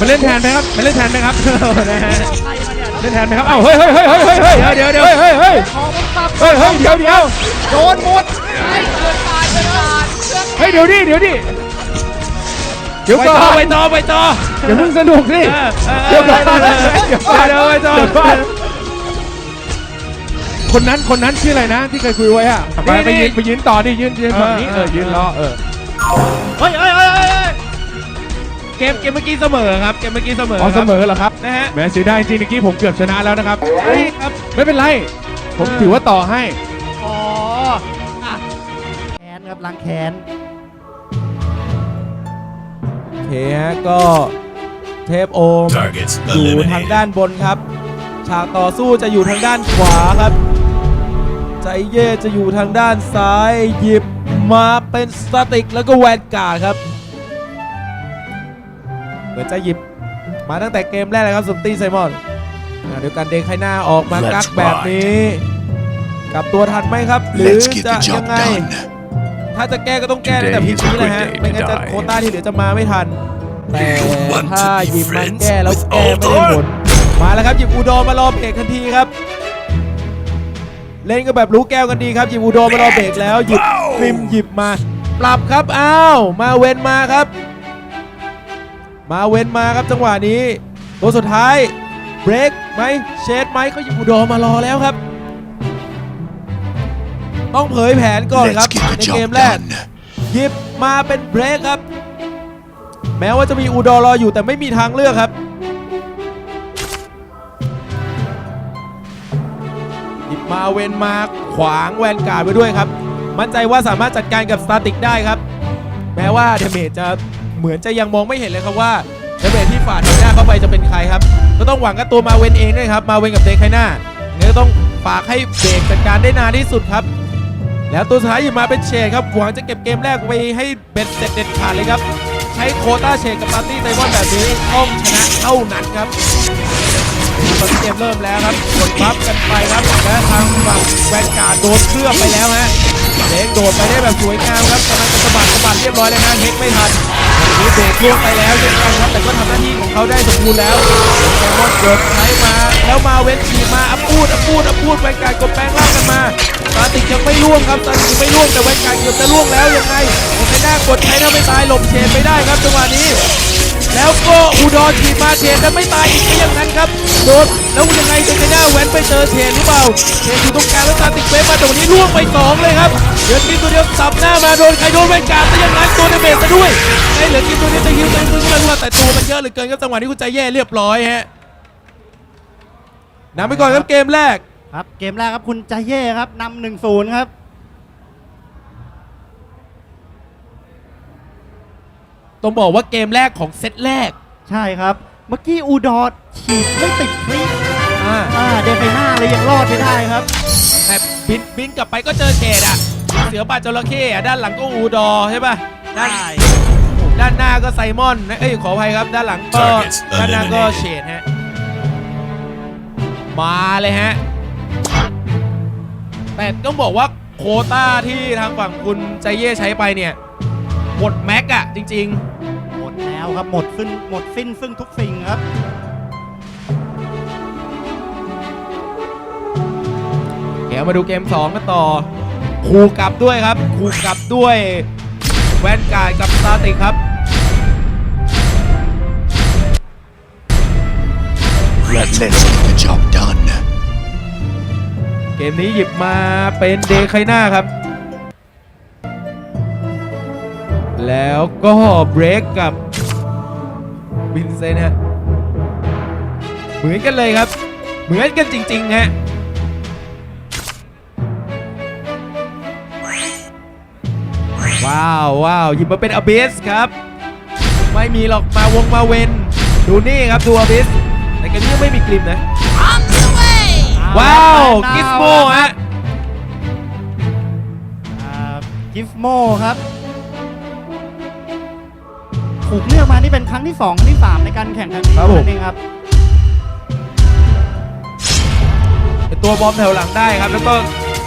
มาเล่นแทนไหมครับมาเล่นแทนไหมครับนะฮะใครมาเนี่ยเล่นแทนไหมครับเอ้าเฮ้ยเฮ้ยเฮ้ยเฮ้ยเฮ้ยเฮ้ยเดี๋ยวเดี๋ยวเฮ้ยเฮ้ยของมันขับเฮ้ยเฮ้ยเดี๋ยวเดี๋ยวโดนหมดให้เกินตายเกินตายเครื่องเฮ้ยเดี๋ยวดิเดี๋ยวดิเดี๋ยวไปก่อต่อนไปต่อไปต่ออย่าเพิ่งสนุกสิเออเออเดี๋ยวก่อนเออเออเดี๋ยวก่อนเดี๋ยวไปต่อเดี๋ยวก่อนคนนั้นคนนั้นชื่ออะไรนะที่เคยคุยไว้อะไปไปยืนไปยืนต่อดิยืนยืนฝั่งนี้เออยืนรอเออเฮ้ยเฮ้ยเฮ้ย เฮ้ยเฮ้ยเกมเกมเมื่อกี้เสมอครับ เกมเมื่อกี้เสมออ๋อคเสรับมอเหรอครับนะฮะแหมเสียดายจริงๆเมื่อกี้ผมเกือบชนะแล้วนะครับ เฮ้ยครับ ไม่เป็นไร ผมถือว่าต่อให้ อ๋ออะแค้นครับล้างแค้นโอเคฮะก็เทพโอม Targets อยู่ทาง eliminated. ด้านบนครับ ฉากต่อสู้จะอยู่ทางด้านขวาครับ ใจเย่จะอยู่ทางด้านซ้าย หยิบมาเป็นสตาติกแล้วก็แวนการ์ดครับ เหมือนจะหยิบมาตั้งแต่เกมแรกเลยครับสมตีไซมอนขณะเดียวกันเดคไคน่าออกมา Let's กักแบบนี้กลับตัวทันไหมครับ หรือ Let's get จะ the ยั job งไง done. ถ้าจะแก้ก็ต้องแก้ตั้งแต่ Today พี is ชี a เลยฮะ good day ไม่งั้น to จะ die โควต้าที่เหลือจะมาไม่ทัน แต่ want to ถ้า be หยิบมัน friends แก้แล้ว with แก้ไม่ได้ Aldor? ผล มาแล้วครับหยิบอุดรมารอเบรกทันทีครับ เล่นก็แบบรู้แก้วกันดีครับหยิบอุดรมารอเบรกแล้วหยิบกริมหยิบมา ปรับครับ อ้าว มาเว้นมาครับ มาเว้นมาครับจังหวะนี้ ตัวสุดท้ายเบรกไหมเชดไหมเขาหยิบอุดรมารอแล้วครับ ต้องเผยแผนก่อนครั Let's บ get the ในเกม job แรก done. หยิบมาเป็นเบรกครับ แม้ว่าจะมีอูดอรออยู่แต่ไม่มีทางเลือกครับหยิบมาเวนมาขวางแวนการ์ดไว้ด้วยครับ มั่นใจว่าสามารถจัดการกับสตาติกได้ครับ แม้ว่าเดเมจจะ เหมือนจะยังมองไม่เห็นเลยครับว่าเดเมจที่ฝ่าทางหน้าเข้าไปจะเป็นใครครับ ก็ต้องหวังกับตัวมาเวนเองด้วยครับ มาเวนกับเดคไคน้างั้นก็ต้องฝากให้เบรกจัดการได้นานที่สุดครับ แล้วตัวสุดท้ายหยิบมาเป็นเชดครับ หวังจะเก็บเกมแรกไปให้เบ็ดเสร็จเด็ดขาดเลยครับ ใช้โคต้าเชดกับปาร์ตี้ไซมอนแบบนี้ต้องชนะเท่านั้นครับตอนเกมเริ่มแล้วครับกดบัฟกันไปครับและทางฝั่งแวนการ์ดโดนเคลือบไปแล้วฮะ โดดไปได้แบบสวยงามครับกำลังจะสะบัดสะบัดเรียบร้อยเลยฮะเฮกไม่ทันทีนี้เบรกล่วงไปแล้วเช่นกันครับแต่ก็ทำหน้าที่ของเขาได้สมบูรณ์แล้วไซมอนกดใช้มา แล้วมาเว้นขี่มาอัพพูดอัพพูดอัพพูดแวนการกดแปลงร่างกันมาตาติกยังไม่ล่วงครับตาติกยังไม่ล่วงแต่แวนการเกือบจะล่วงแล้วยังไงโอเคน่ากดใช้ถ้าไม่ตายหลบเชนไปได้ครับจังหวะนี้ แล้วก็อุดรฉีดมาเชนแต่ไม่ตายอีกอย่างนั้นครับโดนแล้วยังไงเจนหน้าแหวนไปเจอเชนหรือเปล่าเชนอยู่ตรงกลางแล้วตาติกเวฟมาแต่วันนี้ล่วงไปสองเลยครับเหลือกินตัวเดียวสับหน้ามาโดนใครโดนแวนการ์ดซะอย่างนั้นตัวเดเมจซะด้วยไอ้เหลือกินตัวเดียวจะฮิวตัวเองขึ้นมาแต่ตัวมันเยอะเหลือเกินครับจังหวะนี้คุณใจแย่เรียบร้อยฮะนำไปก่อนครับเกมแรกครับเกมแรกครับคุณใจเย่ครับนำหนึ่งศูนย์ครับ ต้องบอกว่าเกมแรกของเซตแรก ใช่ครับ เมื่อกี้อูดอร์ฉีดไม่ติดฟรีอ่าอ่าเดนไปหน้าเลยยังรอดไม่ได้ครับ แต่บินบินกลับไปก็เจอเฉดอะ เสือป่าจระเข้อะด้านหลังก็อูดอร์ใช่ป่ะด้านด้านหน้าก็ไซมอนเอ้ยขออภัยครับ ด้านหลังก็ Targets ด้านหน้าก็ eliminated เฉดฮะ มาเลยฮะ แต่ต้องบอกว่าโควต้าที่ทางฝั่งคุณใจเย่ใช้ไปเนี่ย หมดแม็กอะจริงหมด แล้วครับหมดสิ้นหมดสิ้นซึ่งทุกสิ่งครับๆเดี๋ยวมาดูเกม2กันต่อคูกลับด้วยครับคูกลับด้วยแวนการ์ดกับสตาติกครับ Let's get the job done. เกมนี้หยิบมาเป็นเดคไคน่าครับ แล้วก็เบรกกับ วินเซนต์ฮะเหมือนกันเลยครับ เหมือนกันจริงๆฮะว้าวว้าวหยิบมาเป็นอ b บิสครับ ไม่มีหรอกมาวงมาเวนดูนี่ครับดูอ b บิสแต่เกมนี้ยังไม่มีกลิมนะว้าวกิสโมฮะกิฟโมครับ ถูกเลือกมานี่เป็นครั้งที่2ครั้งที่3ในการแข่งครั้งนี้ครับผม นั่นเองครับ เป็นตัวบอมแถวหลังได้ครับ แล้วก็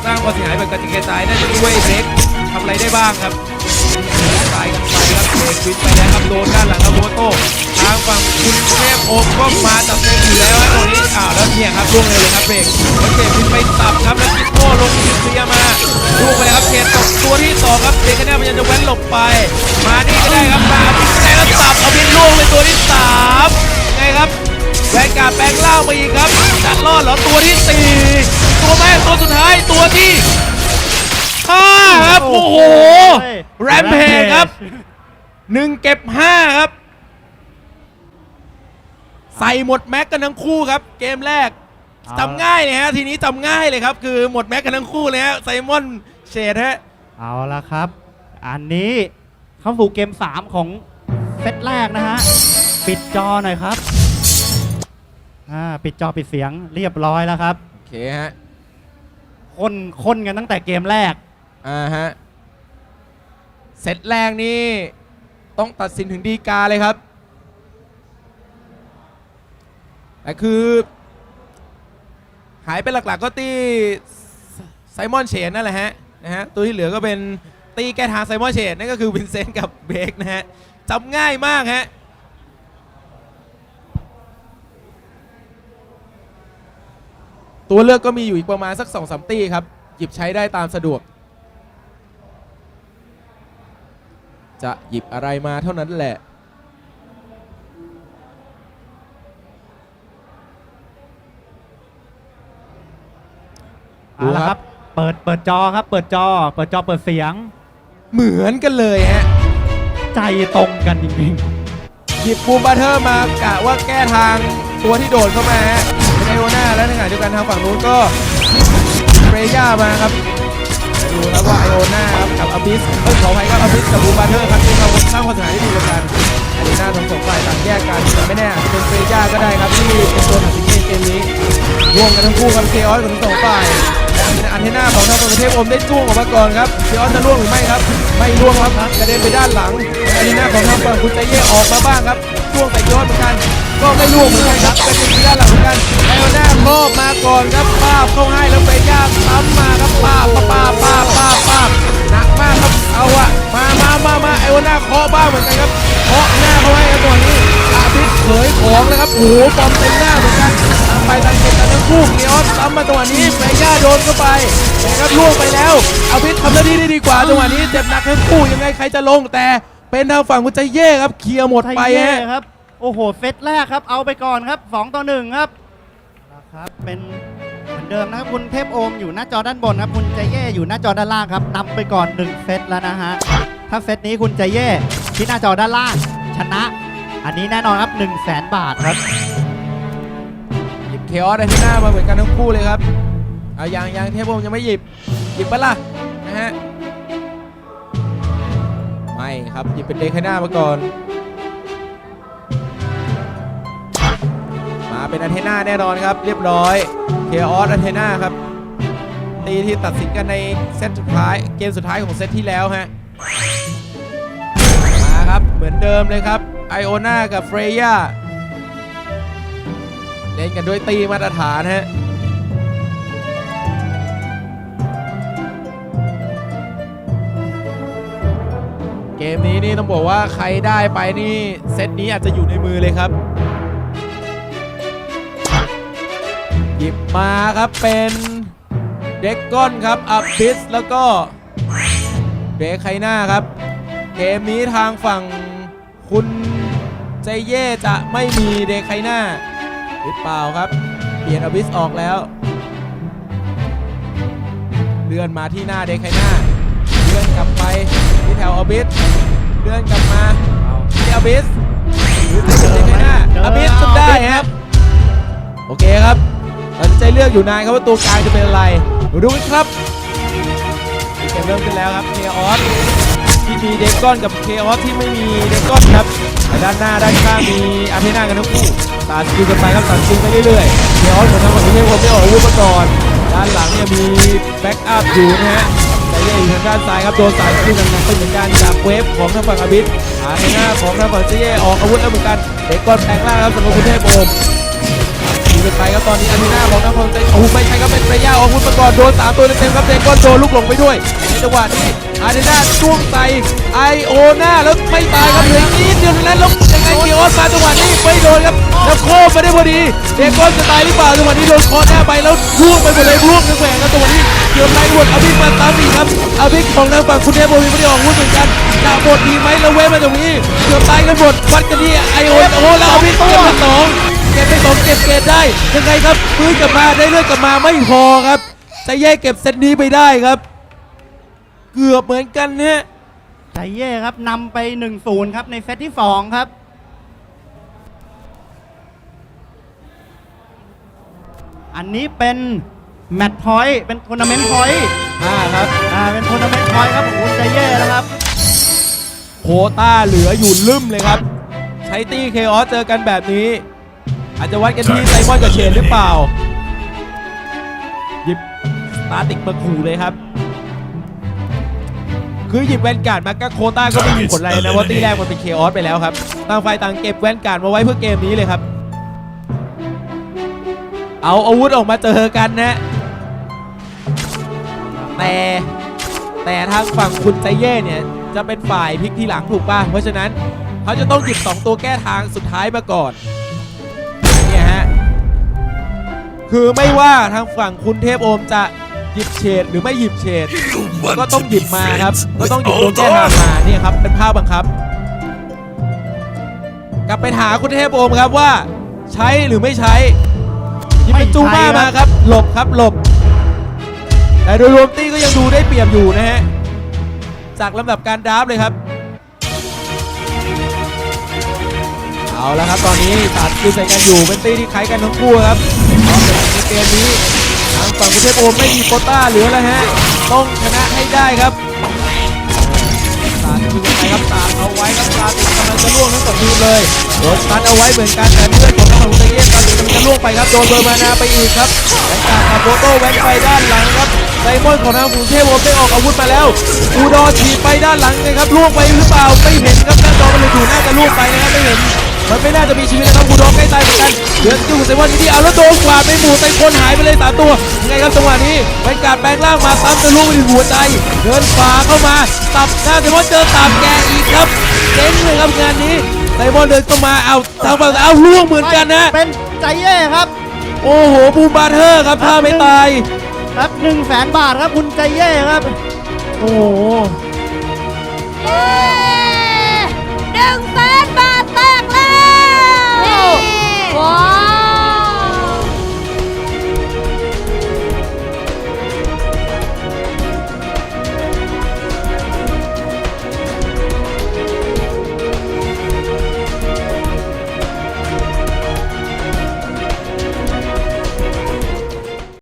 สร้างความเสียหายแบบกระจิกกระจายน่าจะช่วยเบรกทำอะไรได้บ้างครับตายกันไปครับเบรกวินไปแล้วครับโดนด้านหลังครับโบโต้ทางฝั่งคุณเทพโอมก็มาตัดเต็มอยู่แล้วฮะตรงนี้อ้าวแล้วเนี่ยครับล่วงเลยเลยครับเบรกแล้วเบรกบินไปตับครับแล้วกิโก้ลงอินเซียมาล่วงไปเลยครับเขตตกตัวที่สองครับเบรกคะแนนพยายามจะแว้นหลบไป มานี่ก็ได้ครับมาบิน ก็ได้แล้วตับเอาบินล่วงไปตัวที่สามไงครับแวนการ์ดแปลงล่างไปอีกครับจะรอดเหรอตัวที่สี่ตัวแม่งตัวสุดท้ายตัวที่ห้าครับโอ้โหแรมเพจครับหนึ่งเก็บห้าครับ ใส่หมดแม็กกันทั้งคู่ครับ เกมแรกเอาจำง่ายเลยฮะทีนี้จำง่ายเลยครับ คือหมดแม็กกันทั้งคู่เลยฮะไซมอนเชดฮะเอาละครับ อันนี้เข้าสู่เกม 3 ของเซตแรกนะฮะ ปิดจอหน่อยครับอ่าปิดจอปิดเสียงเรียบร้อยแล้วครับโอเคฮะคนคนกันตั้งแต่เกมแรก อ่าฮะเซตแรกนี่ต้องตัดสินถึงดีกาเลยครับแต่คือ หายไปหลักๆก็ตีไซมอนเชนนั่นแหละฮะนะฮะตัวที่เหลือก็เป็นตีแก้ทางไซมอนเชนนั่นก็คือวินเซนต์กับเบรกนะฮะ จำง่ายมากฮะตัวเลือกก็มีอยู่อีกประมาณสัก2อสตีครับ หยิบใช้ได้ตามสะดวก จะหยิบอะไรมาเท่านั้นแหละ เอาละครับ เปิดเปิดจอครับ เปิดจอ เปิดจอเปิดเสียง เหมือนกันเลยฮะ ใจตรงกันจริงหยิบบูมบัตเทอร์มากะว่าแก้ทางตัวที่โดดเข้ามาฮะเป็นไอโอน่าและในขณะเดียวกันทางฝั่งนู้นก็เรย่ามาครับดูครับว่าไอโอน่าครับกับอบิสเอ้ยขออภัยครับอบิสกับบูมบัตเทอร์ครับที่เขาสร้างความสียหายที่ดีต่อกันไอันนี้หน้าทั้งสองฝ่ายต่างแยกกันแต่ไม่แน่อาจจะเป็นเรย่าก็ได้ครับที่เป็นตัวตัดสินในเกมนี้ร่วมกันทั้งคู่ครับเคออสกับทั้งสองฝ่าย อันเทน่าของทางฝั่งประเทศอมได้จ้วงออกมาก่อนครับเคออสจะล่วงหรือไม่ครับ ไม่ล่วงครับกระเด็นไปด้านหลังอันเทน่าของทางฝั่งคุณใจเย่ออกมาบ้างครับจ้วงใส่ยอดเหมือนกัน ก็ไม่ล่วงเหมือนกันครับกระเด็นไปด้านหลังเหมือนกันไอโอน่าครอบมาก่อนครับป้าบเข้าให้แล้วไปย่าซ้ำมาครับป้าบป้าบป้าบป้าบป้าบหนักมากครับเอาอะ มามามามาไอโอน่าเคาะบ้างเหมือนกันครับเคาะหน้าเขาให้ครับตัวนี้อาทิตย์เผยของเลยครับโอ้โหบอมเต็มหน้าเหมือนกันทางไปทางเก็บกันทั้งคู่เนียอสซ้ำมาจังหวะนี้เฟย่าโดนเข้าไปแต่ครับล่วงไปแล้วอาทิตย์ทำหน้าที่ได้ดีกว่าจังหวะนี้เจ็บหนักทั้งคู่ยังไงใครจะลงแต่เป็นทางฝั่งคุณใจเย่ครับเคลียร์หมดๆไปไทยเย่ฮะครับโอ้โหเซตแรกครับเอาไปก่อนครับ2ต่อ1ครับนะครับเป็นเหมือนเดิมนะครับคุณเทพโอมอยู่หน้าจอด้านบนครับคุณใจเย่อยู่หน้าจอด้านล่างครับนำไปก่อน1เซตแล้วนะฮะ ถ้าเซตนี้คุณใจเย่ที่หน้าจอด้านล่างชนะ อันนี้แน่นอนครับ 1 0 0 0 0แสนบาทครับหยิบเคออสได้ที่หน้ามาเหมือนกันทั้งคู่เลยครับเอายังยังเทพโอมยังไม่หยิบหยิบปะล่ะนะฮะไม่ครับหยิบเป็นเดคหน้ามาก่อน มาเป็นอัเทน่าแน่นอนครับ เรียบร้อยเคออสอัเทน่าครับตีที่ตัดสินกันในเซตสุดท้ายเกมสุดท้ายของเซตที่แล้วฮะ เหมือนเดิมเลยครับไอโอนากับเฟรย่าเล่นกันด้วยตีมาตรฐานฮะเกมนี้นี่ต้องบอกว่าใครได้ไปนี่เซตนี้อาจจะอยู่ในมือเลยครับ หยิบมาครับเป็นเด็กก้อนครับอัพบิสแล้วก็เบคไคหน่าครับ เกมนี้ทางฝั่ง คุณใจเย่จะไม่มีเดคไคหน่าหรือเปล่าครับ เปลี่ยนอบิสออกแล้ว เลื่อนมาที่หน้าเดคไคหน่าเลื่อนกลับไปที่แถวอบิสเลื่อนกลับมาที่อบิสหรือเดคไคหน่าอบิสจนได้ครับ โอเคครับตัดใจเลือกอยู่นานครับว่าตัวกลางจะเป็นอะไรดูกันครับเกมเริ่มขึ้นแล้วครับเคออส มีเดก้อนกับเคออสที่ไม่มีเดก้อนครับแต่ด้านหน้าด้านข้างมีอาร์เทน่ากันทั้งคู่ตาสกิลกันไปครับตัดสกิลไปเรื่อยๆเคออสเหมือนทางฝั่งประเทศผมไม่ออกอาวุธมาก่อนด้านหลังเนี่ยมีแบ็กอัพอยู่นะฮะแต่เย่อยู่ทางด้านซ้ายครับโดนสายสกิลกันเป็นเหมือนกันจากเวฟของทางฝั่งอาบิสอาร์เทน่าของทางฝั่งเจเย่ออกอาวุธแล้วเหมือนกันเดก้อนแปลงร่างครับสำหรับคุณเทพโอม ไปครับตอนนี้อารีนาของนครใจโอ้โหไม่ใช่ครับเป็นเฟรย่าออกวุธมาก่อนโดนสามตัวเต็มๆครับเดนก้อนโดนลูกหลงไปด้วยในจังหวะนี้อารีนาจ้วงใส่ไอโอนาแล้วไม่ตายครับเหลือนิดเดียวเท่านั้นแล้วยังไงเกียร์ออสมาจังหวะนี้ไม่โดนครับแล้วโค้งไปได้พอดีเดนก้อนจะตายหรือเปล่าจังหวะนี้โดนคอหน้าไปแล้วร่วงไปหมดเลยร่วงทั้งแหวงครับจังหวะนี้เกือบไล่หมดอาบิกมาตามอีกครับอาบิกของทางฝั่งคุณเทพโบวีไม่ได้ออกวุธเหมือนกันจะหมดดีไหมแล้วเว้มาตรงนี้เกือบตายกันหมดวัดกันที่ไอโอโอ้แล้วอาบิกเก็บสอง ก็บไปสองเก็บเกตได้ยังไงครับฟื้นกลับมาได้เลือดกลับมาไม่พอครับจะแยกเก็บเซตนี้ไปได้ครับ เกือบเหมือนกันเนี่ยใจเย่ครับนำไป1-0ครับในเซตที่2ครับอันนี้เป็นแมตช์พอยต์เป็นทัวร์นาเมนต์พอยต์อ่าครับอ่าเป็นทัวร์นาเมนต์พอยต์ครับของคุณใจเย่แล้วครับ โควต้าเหลืออยู่ลืมเลยครับ ใช้ตี้เคออสเจอกันแบบนี้ อาจจะวัดกันที่ไซมอนกับเชนหรือเปล่าหยิบสตาร์ติกมาขู่เลยครับ คือหยิบแวนการ์ดมาก็โควต้าก็ไม่มีผลอะไรนะเพราะตีแรกมันเป็นเคออสไปแล้วครับต่างฝ่ายต่างเก็บแวนการ์ดมาไว้เพื่อเกมนี้เลยครับ เอาอาวุธออกมาเจอกันนะ แต่แต่ทางฝั่งคุณใจเย่เนี่ยจะเป็นฝ่ายพลิกทีหลังถูกป่ะเพราะฉะนั้นเขาจะต้องหยิบ2ตัวแก้ทางสุดท้ายมาก่อน คือไม่ว่าทางฝั่งคุณเทพโอมจะหยิบเฉดหรือไม่หยิบเฉด You ก็ want ต้อง to หยิ be บมาครับ friends ก็ with ต้องหยิบตัวแก้ทาง Oldor? มาเนี่ยครับ เป็นภาพบังคับ กลับไปหาคุณเทพโอมครับว่า ใช้หรือไม่ใช้หยิบเป็นจูมามาครับ หลบครับหลบ แต่โดยรวมตี้ก็ยังดูได้เปรียบอยู่นะฮะ จากลำดับการดราฟต์เลยครับ เอาละครับตอนนี้ตัดคือใส่กันอยู่เป็นตี้ที่คล้ายกันทั้งคู่ครับพร้อมใน เกมนี้ทางฝั่งประเทศโอมไม่มีโคต้าเหลือแล้วฮะ ต้องชนะให้ได้ครับตาคือยังไงครับตาเอาไว้ครับตาติดกำลังจะล่วงทั้งสองทีมเลยโดนตันเอาไว้เหมือนกันแต่เลือดของทางฝั่งเตเย่ตาติดกำลังจะล่วงไปครับโดนเบอร์มานาไปอีกครับแวนการ์ดกับโบโต้แวนไปด้านหลังครับไซมอนของทางกรุงเทพโอมได้ออกอาวุธมาแล้วอูดอฉีดไปด้านหลังนะครับล่วงไปหรือเปล่าไม่เห็นครับหน้าจอมันเลยถูหน่าจะล่วงไปนะครับไม่เห็น มันไม่น่าจะมีชีวิตนะครับอูดอใกล้ตายเหมือนกันเหลืออยู่ไซมอนที่เอาแล้วโดนกวาดไปหมู่ไซคนหายไปเลยสามตัวยังไงครับจังหวะนี้แวนการ์ดแปลงร่างมาซ้ำจะล่วงไปถึงหัวใจ เดินฝาเข้ามาตับหน้าไซมอนเจอตับแกอีกครับเจ๊งเลยครับงานนี้ไซมอนเดินเข้ามาเอาทางฝั่งเอาล่วงเหมือนกันนะ เป็นใจเย่ครับ โอ้โหบูมบาร์เทอร์ครับถ้าไม่ตาย ครับ1 0 0 0 0แสนบาทครับคุณใจเย่ครับ โอ้โห